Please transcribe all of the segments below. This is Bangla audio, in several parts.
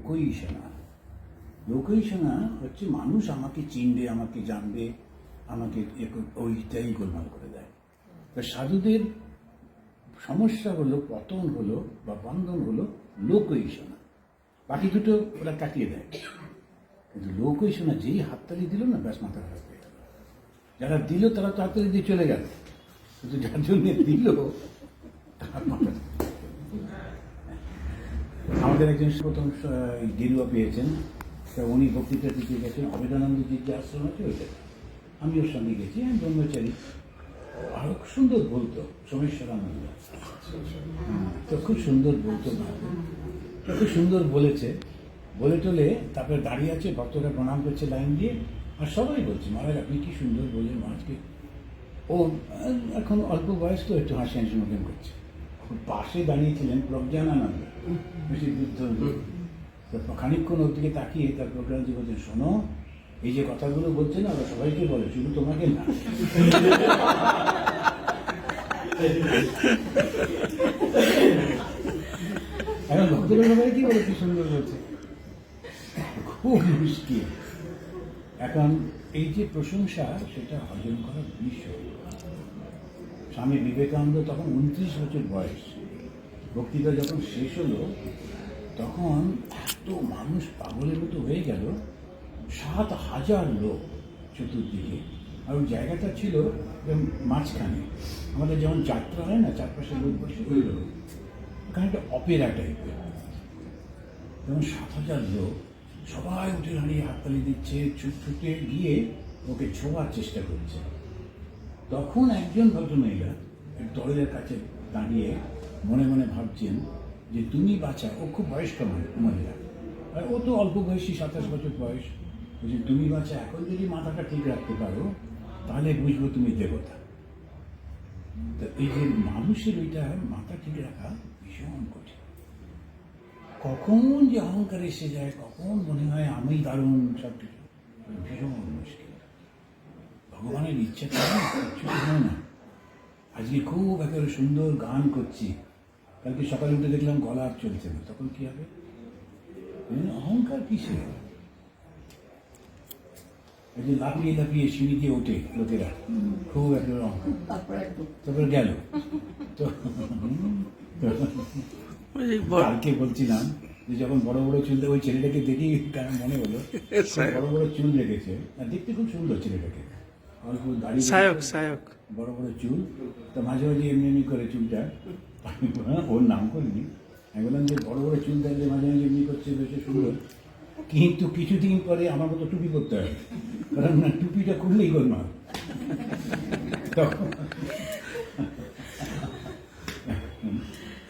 লোকই সেনা লোকই সেনা হচ্ছে মানুষ আমাকে চিনবে, আমাকে জানবে, আমাকে ওইটাই গোলমাল করে দেয়। তা সাধুদের সমস্যা হলো, পতন হলো বা বন্ধন হলো লোকই সেনা বাকি দুটো ওরা কাটিয়ে দেয়। কিন্তু লোকই শোনা যেই হাততালি দিল না, ব্যাস মাথা খারাপ হয়ে গেল। যারা দিল তারা তো হাততালি দিয়ে চলে গেল। কিন্তু যার জন্য দিল, তার মাথা আমাদের একজন প্রথম গেরুয়া পেয়েছেন। তা উনি বক্তৃতা দিতে গেছেন। অবেদানন্দজির যে আশ্রম আছে, ওইটা। আমি ওর সঙ্গে গেছি, আমি ব্রহ্মচারী। আরও সুন্দর বলতো সোমেশ্বরানন্দ তো খুব সুন্দর বলতো তো খুব সুন্দর বলেছে। বলে টলে তারপরে দাঁড়িয়ে আছে, ভক্তরা প্রণাম করছে লাইন দিয়ে। আর সবাই বলছে, মহারাজ, আপনি কি সুন্দর বললেন মহারাজকে? ও, এখন অল্প বয়স তো, একটু হাসি হাসি মতন করছে পাশে দাঁড়িয়েছিলেন প্রজ্ঞানানন্দ বেশি বুদ্ধ তো খানিকক্ষণ ওর দিকে তাকিয়ে তার প্রজ্ঞানজি বলছেন শোনো এই যে কথাগুলো বলছে না ওরা সবাইকে বলে শুধু তোমাকে না। এখন ভক্তরা সবাই কি বলে কি সুন্দর বলছে? খুব মুশকিল এখন এই যে প্রশংসা সেটা হজম করা ভীষণ স্বামী বিবেকানন্দ তখন উনত্রিশ বছর বয়স। বক্তৃতা যখন শেষ হলো, তখন এত মানুষ পাগলের মতো হয়ে গেল, সাত হাজার লোক চতুর্দিকে। আর ওই জায়গাটা ছিল মাঝখানে। আমাদের যেমন যাত্রা হয় না চারপাশে লোক বসে ওই ওখানে একটা অপেরা টাইপের। যেমন সাত হাজার লোক, সবাই উঠে দাঁড়িয়ে হাততালি দিচ্ছে ছুট ছুটে গিয়ে ওকে ছোঁয়ার চেষ্টা করছে। তখন একজন ভদ্রমহিলা দলের কাছে দাঁড়িয়ে মনে মনে ভাবছেন যে তুমি বাচ্চা ও খুব বয়স্ক মহি- মহিলা। আর ও তো অল্প বয়সী, সাতাশ বছর বয়স। বলছে, তুমি বাচ্চা এখন যদি মাথাটা ঠিক রাখতে পারো, তাহলে বুঝব তুমি দেবতা। তো এই যে মানুষের ওইটা মাথা ঠিক রাখা ভীষণ কঠিন। কখন যে অহংকার এসে যায়, কখন মনে হয় আমি দারুণ সব কিছু ভীষণ মুশকিল। ভগবানের ইচ্ছা না হয় না। আজকে খুব একেবারে সুন্দর গান করছি। কালকে সকালে উঠে দেখলাম গলা আর চলছে না তখন কি হবে? অহংকার কিসে এই যে লাফিয়ে লাফিয়ে সিঁড়ি দিয়ে ওঠে লোকেরা খুব একেবারে অহংকার। তারপরে গেল। তো কালকে বলছিলাম যে যখন বড় বড় চুল ওই ছেলেটাকে দেখি কেন মনে হলো। বড় বড় চুল রেখেছে। আর দেখতে খুব সুন্দর ছেলেটাকে। অল্প দাড়ি সায়ক সায়ক। বড় বড় চুল। তো মাঝে মাঝে এমনি এমনি করে চুলটা। বললাম, ওর নাম করিনি। আমি বললাম যে বড় বড় চুল থাকলে মাঝে মাঝে এমনি করছে বেশ সুন্দর। কিন্তু কিছুদিন পরে আমার মতো টুপি পরতে হবে কারণ না টুপিটা খুললেই তখন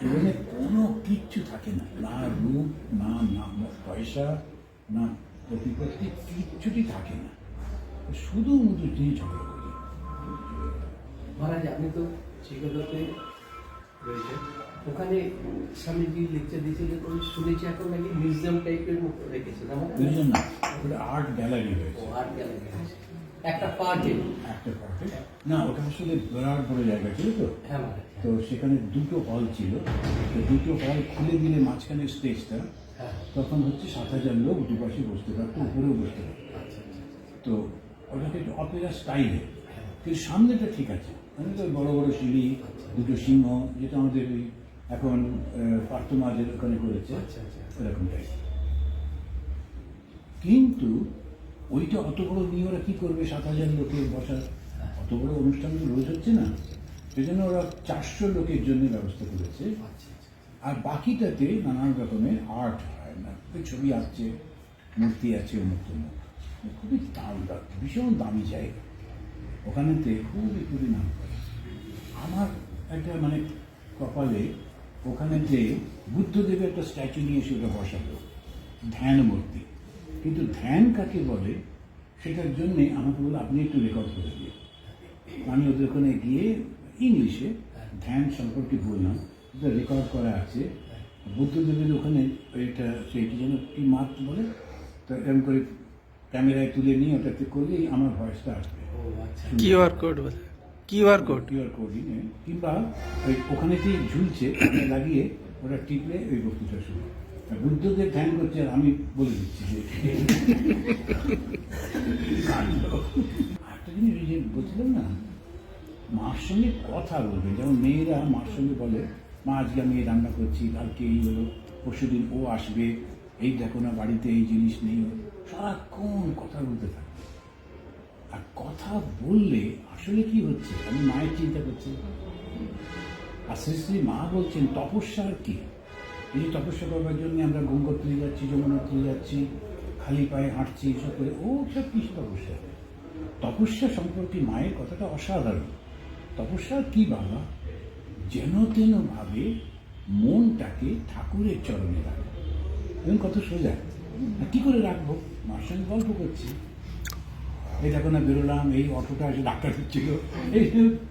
জীবনে কোনো কিচ্ছু থাকে না। না রূপ না না পয়সা না প্রতিপত্তি কিচ্ছুটি থাকে না। শুধু মুধু নিয়ে ঝগড়া করি মহারাজ আপনি তো শিক্ষকতে রয়েছে ওখানে স্বামীজি লেকচার দিয়েছিলেন আমি শুনেছি এখন নাকি মিউজিয়াম টাইপের মতো আমার বুঝলেন না ওটা আর্ট গ্যালারি ও হয়েছে আর্ট গ্যালারি একটা পার্টে একটা পার্টে না ওটা আসলে বিরাট বড় জায়গা ছিল তো। হ্যাঁ তো সেখানে দুটো হল ছিল। তো দুটো হল খুলে দিলে মাঝখানে স্টেজটা হ্যাঁ। তখন হচ্ছে সাত হাজার লোক দুপাশে বসতে পারতো উপরেও বসতে পারতো। আচ্ছা আচ্ছা। তো ওটাকে একটু অপেরা স্টাইলে। কিন্তু সামনেটা ঠিক আছে। মানে তো বড় বড় সিঁড়ি দুটো সিংহ যেটা আমাদের ওই এখন পার্থমাজের ওখানে করেছে। আচ্ছা, আচ্ছা। এরকম টাইপ কিন্তু ওইটা অত বড় নিয়ে ওরা কি করবে? সাত হাজার লোকের বসার অত বড় অনুষ্ঠান তো রোজ হচ্ছে না। সেজন্য ওরা চারশো লোকের জন্য ব্যবস্থা করেছে। আচ্ছা আর বাকিটাতে নানান রকমের আর্ট হয় না। ছবি আসছে মূর্তি আছে অমুক তমুক খুবই দাম ভীষণ দামি জায়গা। ওখানেতে খুবই খুবই নাম আমার একটা মানে কপালে ওখানেতে বুদ্ধদেবের একটা স্ট্যাচু নিয়ে ওটা বসাতো ধ্যান মূর্তি কিন্তু ধ্যান কাকে বলে, সেটার জন্যে আমাকে বলে আপনি একটু রেকর্ড করে দিন। আমি ওদের ওখানে গিয়ে ইংলিশে ধ্যান সম্পর্কে বললাম। এটা রেকর্ড করা আছে। বুদ্ধদেবের ওখানে এটা সেইটি যেন কি মাত বলে? তো এরকম করে ক্যামেরায় তুলে নিয়ে ওটাতে করলেই আমার ভয়েসটা আসবে। ও আচ্ছা। কিউআর কোড বলে। QR code? কিউআর কোডিং কিংবা ওই ওখানেতেই ঝুলছে ওখানে লাগিয়ে ওটা টিপলে ওই বক্তৃতা শুরু। বুদ্ধদের ধ্যান করছে আর আমি বলে দিচ্ছি যে একটা জিনিস ওই যে বলছিলাম না মার সঙ্গে কথা বলবে। যেমন মেয়েরা মার সঙ্গে বলে মা আজকে আমি এই রান্না করছি কালকে এই হলো পরশুদিন ও আসবে এই দেখো না বাড়িতে এই জিনিস নেই। সারাক্ষণ কথা বলতে থাকে আর কথা বললে আসলে কি হচ্ছে? আমি মায়ের চিন্তা করছি। আর শ্রী শ্রী মা বলছেন তপস্যা আর কি? এই তপস্যা করবার জন্য আমরা গঙ্গোত্রী যাচ্ছি যমুনোত্রী যাচ্ছি, খালি পায়ে হাঁটছি, এসব করে। ও, সব কি তপস্যা? তপস্যা সম্পর্কে মায়ের কথাটা অসাধারণ। তপস্যা কি বাবা? যেন তেন ভাবে মনটাকে ঠাকুরের চরণে রাখো। এবং কত সোজা। কি করে রাখব? মার সঙ্গে গল্প করছি। দেখো না, বেরোলাম, এই অটোটা এসে ডাক্তার হচ্ছিল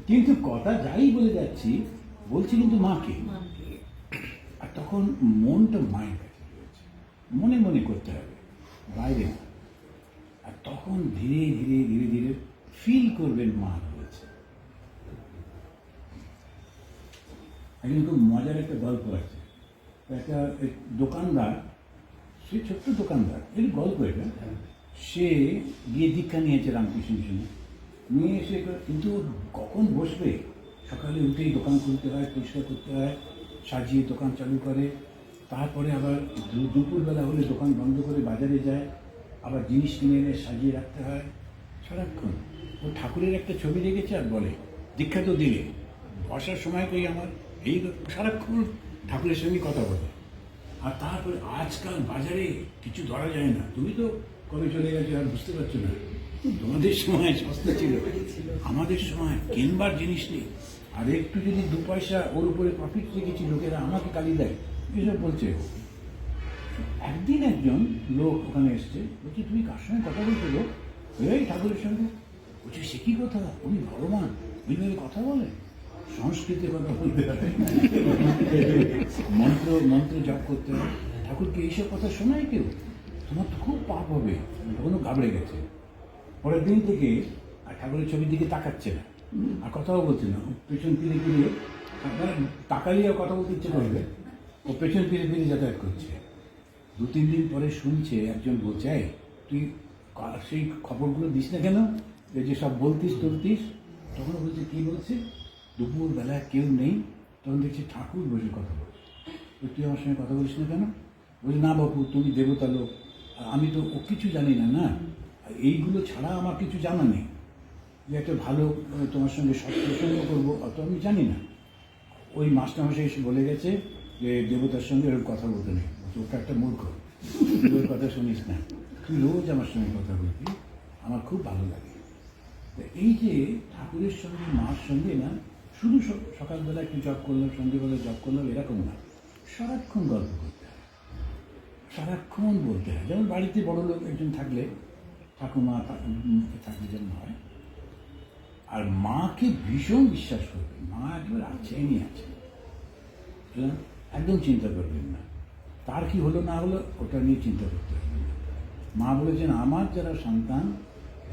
কিন্তু কথা যাই বলে যাচ্ছি বলছি কিন্তু মাকে। আর তখন মনটা মায়ের কাছে রয়েছে মনে মনে করতে হবে, বাইরে। আর তখন ধীরে ধীরে ধীরে ধীরে ফিল করবেন মা রয়েছে। একদিন খুব মজার একটা গল্প আছে। একটা দোকানদার সে ছোট্ট দোকানদার এই গল্প এটা। সে গিয়ে দীক্ষা নিয়েছে রামকৃষ্ণ মিশনে নিয়ে এসে কিন্তু কখন বসবে? সকালে উঠেই দোকান খুলতে হয়, পরিষ্কার করতে হয়, সাজিয়ে দোকান চালু করে। তারপরে আবার দুপুরবেলা হলে দোকান বন্ধ করে বাজারে যায়। আবার জিনিস কিনে এনে সাজিয়ে রাখতে হয়। সারাক্ষণ ও ঠাকুরের একটা ছবি রেখেছে আর বলে, দীক্ষা তো দিলে। বসার সময় কই আমার? এই সারাক্ষণ ঠাকুরের সঙ্গে কথা বলে। আর তারপরে আজকাল বাজারে কিছু ধরা যায় না। তুমি তো কবে চলে গেছো আর বুঝতে পারছ না। তোমাদের সময় সস্তা ছিল। আমাদের সময় কেনবার জিনিস নেই। আর একটু যদি দু পয়সা ওর উপরে প্রফিট রেখেছি লোকেরা আমাকে গালি দেয়, এসব বলছে একদিন একজন লোক ওখানে এসছে, বলছে, তুমি কার সঙ্গে কথা বলছো লোক? এই ঠাকুরের সঙ্গে। বলছে, সে কি কথা? উনি ভগবান। ওইভাবে কথা বলে। সংস্কৃতে কথা বলতে হয় মন্ত্র মন্ত্র জপ করতে হয়। ঠাকুরকে এইসব কথা শোনায় কেউ? তোমার তো খুব পাপ হবে। তখনও ঘাবড়ে গেছে। পরের দিন থেকে আর ঠাকুরের ছবির দিকে তাকাচ্ছে না। আর কথাও বলছে না। পেছন ফিরে ফিরে তাকালিয়ে আর কথা বলতে ইচ্ছে করবে। ও পেছন ফিরে ফিরে যাতায়াত করছে। দু তিন দিন পরে শুনছে একজন "এই, তুই সেই খবরগুলো দিস না কেন? যে সব বলতিস টলতিস তখন বলছে কী বলছে? দুপুরবেলা কেউ নেই, তখন দেখছি ঠাকুর বসে কথা বলছে তুই আমার সঙ্গে কথা বলিস না কেন? বলছি, না বাবু তুমি দেবতা লোক। আমি তো ও কিছু জানি না না? এইগুলো ছাড়া আমার কিছু জানা নেই। যে একটা ভালো তোমার সঙ্গে সৎসঙ্গ করব, অত আমি জানি না। ওই মাস্টারমশাই এসে বলে গেছে যে, দেবতার সঙ্গে ওরকম কথা বলতে নেই। ওটা একটা মূর্খ। ওর কথা শুনিস না। তুই রোজ আমার সঙ্গে কথা বলবি। আমার খুব ভালো লাগে। এই যে ঠাকুরের সঙ্গে, মার সঙ্গে না শুধু সকালবেলা একটু জব করলাম, সন্ধ্যেবেলা জব করলাম, এরকম না। সারাক্ষণ গল্প করতে হয়। সারাক্ষণ বলতে হয়। যেমন বাড়িতে বড় লোক একজন থাকলে, ঠাকুমা থাকলে যেমন হয়, আর মাকে ভীষণ বিশ্বাস করবেন। মা একবার আছেনই আছে সুতরাং একদম চিন্তা করবেন না। তার কি হলো না হলো, ওটা নিয়ে চিন্তা করতে হবে মা বলেছেন, আমার যারা সন্তান,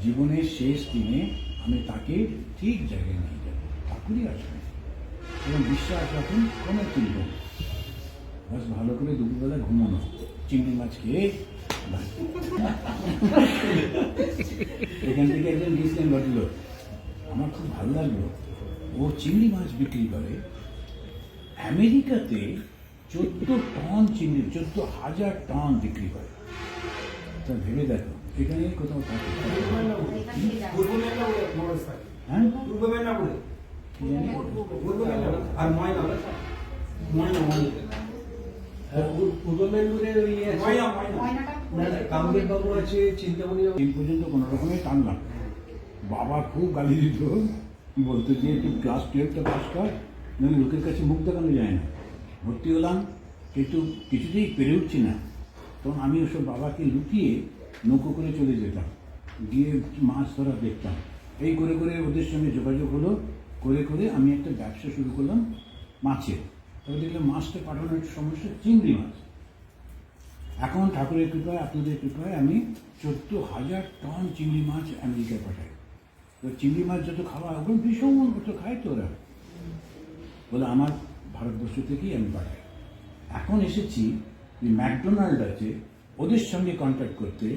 জীবনের শেষ দিনে আমি তাকে ঠিক জায়গায় নিয়ে ঠাকুরই আসবে এবং বিশ্বাস রাখুন কোনো চিন্তা বাস ভালো করে দুপুরবেলা ঘুমানো। চিংড়ি মাছ খেয়ে এখান থেকে একজন গিয়েছিলেন ভদ্রলোক আমার খুব ভালো লাগল। ও চিংড়ি মাছ বিক্রি করে। আমেরিকাতে চোদ্দ টন চিংড়ি চোদ্দ হাজার টন বিক্রি করে। তা ভেবে দেখো এখানে কোথাও থাকে। হ্যাঁ? আর ময়না। ময়না পূর্ব মেদিনীপুরের ওই ইয়ে কামদেব বাবু আছে চিন্তামণি বাবু? পর্যন্ত কোনো রকমে টানলাম বাবা খুব গালি দিত। বলতো যে একটু ক্লাস টুয়েলভটা পাস কর মানে লোকের কাছে মুখ দেখানো যায় না। ভর্তি হলাম কিন্তু কিছুতেই পেরে উঠছি না। তখন আমি ওসব বাবাকে লুকিয়ে নৌকো করে চলে যেতাম। গিয়ে মাছ ধরা দেখতাম। এই করে করে ওদের সঙ্গে যোগাযোগ হলো। করে করে আমি একটা ব্যবসা শুরু করলাম মাছের তবে দেখলাম মাছটা পাঠানোর সমস্যা, চিংড়ি মাছ। এখন ঠাকুরের কৃপায়, আপনাদের কৃপায় আমি চোদ্দ হাজার টন চিংড়ি মাছ আমেরিকায় পাঠাই। তো চিংড়ি মাছ যত খাওয়া ওগুলো ভীষণ তো খায় তো ওরা। বলে আমার ভারতবর্ষ থেকেই আমি পাঠাই। এখন এসেছি যে ম্যাকডোনাল্ড আছে, ওদের সঙ্গে কন্ট্যাক্ট করতে